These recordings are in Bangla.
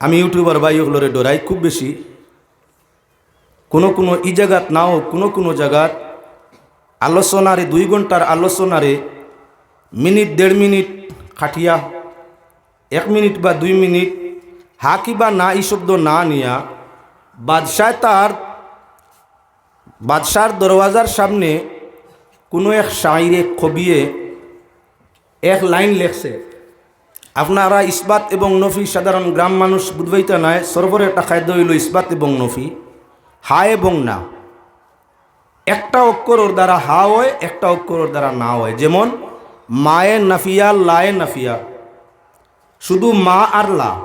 আমি ইউটিউবার ভাই ওগুলোরে ডরাই খুব বেশি। কোনো কোনো ই জায়গাত নাও কোনো কোনো জায়গাত আলোচনারে, দুই ঘণ্টার আলোচনারে মিনিট, দেড় মিনিট খাটিয়া, এক মিনিট বা দুই মিনিট হা কি বা না এই শব্দ না নিয়া বাদশাহ তার, বাদশার দরওয়াজার সামনে কোনো এক শাইরে খবিয়ে এক লাইন লেখছে। আপনারা ইস্পাত এবং নফি সাধারণ গ্রাম মানুষ বুধবাইতে নয় সর্বর একটা খাদ্য হইল ইস্পাত এবং নফি। হা এবং না। একটা অক্ষর ওর দ্বারা হা হয়, একটা অক্ষর ওর দ্বারা না হয়। যেমন, মায়ে নাফিয়া, লায়ে নাফিয়া। শুধু মা আর লা।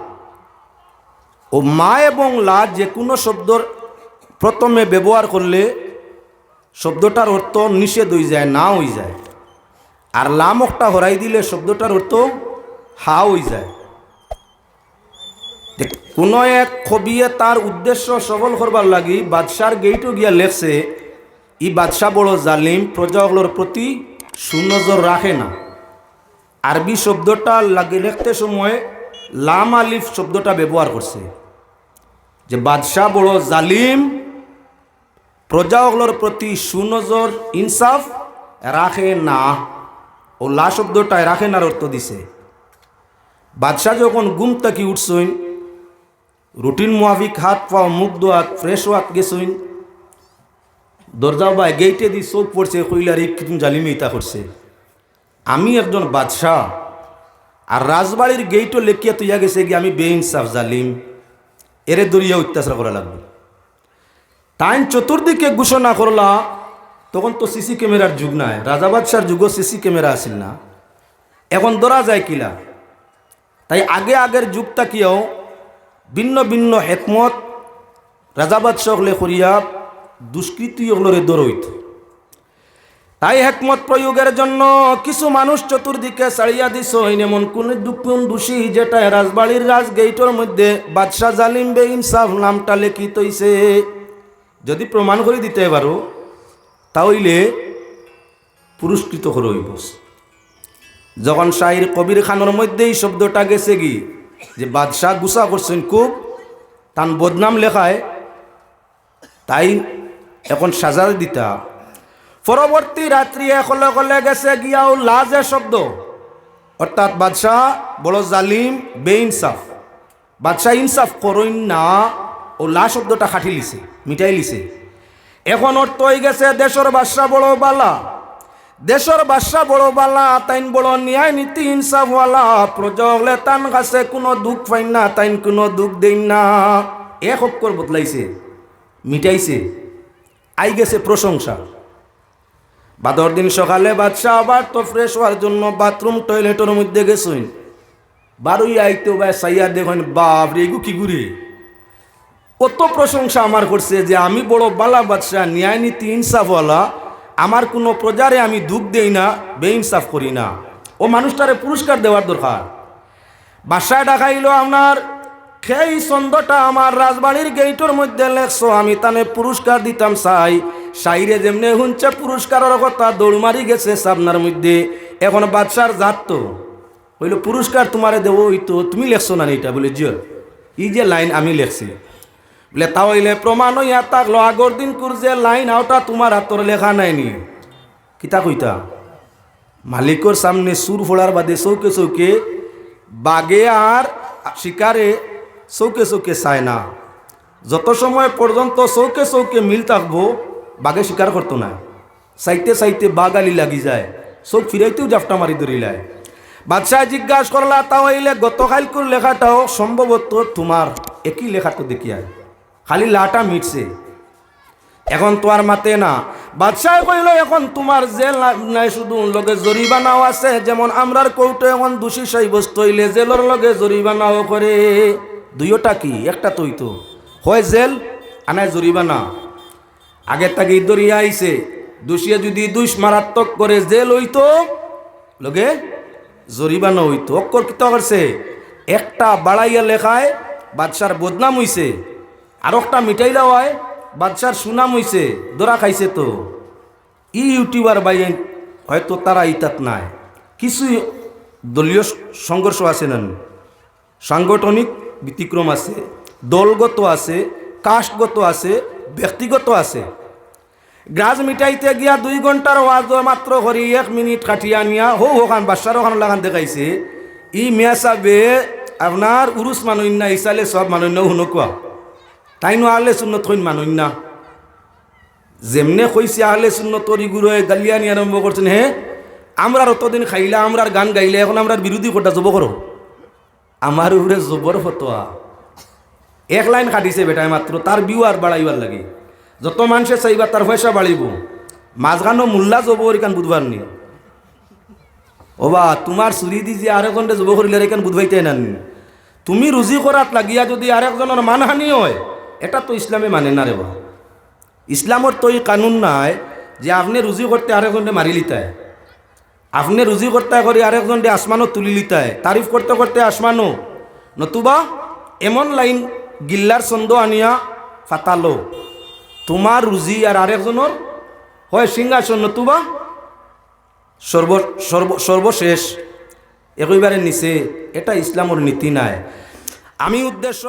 ও মা এবং লা যে কোনো শব্দর প্রথমে ব্যবহার করলে শব্দটার অর্থ নিষেধ হয়ে যায়, না হয়ে যায়। আর লামকটা হরাই দিলে শব্দটার অর্থ হা হয়ে যায়। কোনো এক কবিয়ে তার উদ্দেশ্য সফল করবার লাগি বাদশার গেইটও গিয়া লেখছে, ই বাদশাহ বড় জালিম প্রজাগুলোর প্রতি সুনজর রাখে না। আরবি শব্দটা লাগে লিখতে সময় লাম আলিফ শব্দটা ব্যবহার করছে যে বাদশাহ বড় জালিম প্রজাগুলোর প্রতি সুনজর ইনসাফ রাখে না। ও লা শব্দটায় রাখে নার অর্থ দিছে। বাদশাহ যখন গুম তাকি উঠছইন, রুটিন মুহাফিক হাত পাও মুখ দোয়াত ফ্রেশ ওয়াত গেছইন, দরজা বা গেইটে দি চোখ পড়ছে, কইলার এই কিতুম জালিমে ইতা করছে। আমি একজন বাদশাহ, আর রাজবাড়ির গেইটও লেখিয়া তুইয়া গেছে কি আমি বেইনসাফ জালিম। এরে দরিয়া অত্যাচার করা লাগবে। টাইম চতুর্দিকে ঘোষণা করলা, তখন তো সিসি ক্যামেরার যুগ নাই। রাজা বাদশার যুগও সিসি ক্যামেরা আসিল না। এখন ধরা যায় কিলা তাই আগে আগের যুগটা কিও ভিন্ন ভিন্ন হেকমত। রাজা বাদশাহ হলে করিয়া দুষ্কৃতি হলরে দরইত তাই হেকমত প্রয়োগের জন্য কিছু মানুষ চতুর্দিকে ছাড়িয়া দিস এমন কোন দুকুন দোষী যেটা রাজবাড়ির রাজ গেইটর মধ্যে বাদশাহ জালিম বে ইনসাফ নামটা লেখিত হইছে। যদি প্রমাণ করে দিতে পারো তাহলে পুরস্কৃত হইব যখন শাহির কবির খানের মধ্যেই শব্দটা গেছে কি, যে বাদশাহ গুসা করছেন খুব, তান বদনাম লেখায়, তাই এখন সাজা দিতা। পরবর্তী রাত্রি একলে কলে গেছে গিয়াও লাজে শব্দ। অর্থাৎ বাদশাহ বড় জালিম, বেইনসাফ। বাদশাহ ইনসাফ করইন না ও লা শব্দটা খাটি লিছে লিছে। এখন অর্থ হয়ে গেছে দেশের বাদশাহ বড় বালা। দেশের বাদশাহ বড় বালা, তাইন বড় ন্যায় নীতি ইনসাফওয়ালা প্রজলে তান কাছে কোনো দুঃখ পাই না, তাইন কোনো দুঃখ দেই না। এক অক্ষর বদলাইছে, মিটাইছে, আই গেছে প্রশংসা। বাদর দিন সকালে বাদশাহ আবার তো ফ্রেশ হওয়ার জন্য বাথরুম টয়লেটের মধ্যে গেছেন। বারুই আইতে ভাই সাইয়া দেখেন, বাপ রে কি ঘুরে কত প্রশংসা আমার করছে যে আমি বড় বালা বাদশাহ, ন্যায় নীতি ইনসাফওয়ালা আমার কোনো প্রজারে আমি দুঃখ দেই না বেইনসাফ করি না। ও মানুষটারে পুরস্কার দেওয়ার দরকার। বাসায় ডাকাইল আপনার সেই ছন্দটা আমার রাজবাড়ির গেইটের মধ্যে লেখছো, আমি তানে পুরস্কার দিতাম চাই সাইরে যেমনি হুঞ্চে পুরস্কারের কথা দৌড় মারি গেছে সাবনার মধ্যে। এখন বাদশার জাত তো। হইল পুরস্কার তোমারে দেবো, ওই তো তুমি লেখছো না এটা? বলে জিও এই যে লাইন আমি লেখছি। বলে তা হইলে প্রমাণ হইয়া থাকল আগর দিন কুর যে লাইন আওটা তোমার হাতর লেখা নাই নি। কিতা কইতা? মালিকর সামনে সুর ফোড়ার বাদে চৌকে চৌকে বাগে আর শিকারে চৌকে চৌকে চায় না। যত সময় পর্যন্ত চৌকে চৌকে মিল থাকব বাঘে শিকার করতো না। চাইতে চাইতে বাঘ আলি লাগি যায়, চোখ ফিরাইতেও জাফটা মারি ধরিলায় বাদশাহ জিজ্ঞাসা করলা তাও হইলে গতকালকুর লেখাটাও সম্ভবত তোমার একই লেখা তো দেখিয়ায় খালি লাটা মিটছে। এখন তো আর মাতে না। বাদশাহ কইল, এখন তোমার জেল নাই শুধু, লগে জরিমানাও আছে। যেমন আমরার কৌটো এখন দোষী সাব্যস্ত হইলে জেলের লগে জরিমানাও করে। দুইটা কি? একটা তোই তো হয় জেল আনায় জরিমানা। আগে তাকে দরিয়া আইছে। দোষিয়া যদি দুষ মারাত্মক করে জেল হইতো, লগে জরিমানা হইতো। অক্ষর কিতা করছে? একটা বাড়াইয়া লেখায় বাদশার বদনাম হইছে। আর একটা মিঠাইলা হয়, বাদশার সুনাম হইছে, দোরা খাইছে তো। ই ইউটিউবার বাইন হয়তো তারা ইতাত নাই। কিছু দলীয় সংঘর্ষ আছে না। সাংগঠনিক ব্যতিক্রম আছে, দলগত আছে কাস্টগত আছে, ব্যক্তিগত আছে। গ্রাজ মিটাইতে গিয়া দুই ঘণ্টার ওয়াজ মাত্র করি এক মিনিট কাটিয়া নিয়া হো হোখান বাসার ওখান লাগান দেখাইছে। ই মেয়া সাবে, আপনার উরুস মানুষ না ইসালে সব মানুষ না তাই আহলে শূন্য থইন মানুষ না যেমনে কইছে আহলে শূন্য তরি গুরুয়ে গালিয়ানি আরম্ভ করছেন, হে আমরা অতদিন খাইলে, আমরার গান গাইলে, এখন আমরা বিরোধী কোটা জব করো। আমার উপরে জবর ফতোয়া। এক লাইন কাটিছে বেটায় মাত্র তার বিউ আর বাড়াইবার লাগে। যত মানুষে চাইবা তার পয়সা বাড়িব মাঝখানো মোল্লা জব এখান বুধবার নি? ওবা তোমার চুরি দি যে আরেকজনে জব করিলে এখান বুধবাইতে নান তুমি রুজি করাত লাগিয়া যদি আরেকজনের মানহানি হয় এটা তো ইসলামে মানে না রে বা ইসলামর তো এই কানুন নাই যে আপনি রুজি করতে আরেকজনে মারি লিতায় আপনি রুজি করতে করি আরেকজনকে আসমানও তুলি লিতায় তারিফ করতে করতে আসমানও নতুবা এমন লাইন গিল্লার ছন্দ আনিয়া ফাতালো তোমার রুজি আর আরেকজনের হয় সিংহাসন। নতুবা সর্ব সর্ব সর্বশেষ একইবারে নিচে। এটা ইসলামর নীতি নাই। আমি উদ্দেশ্য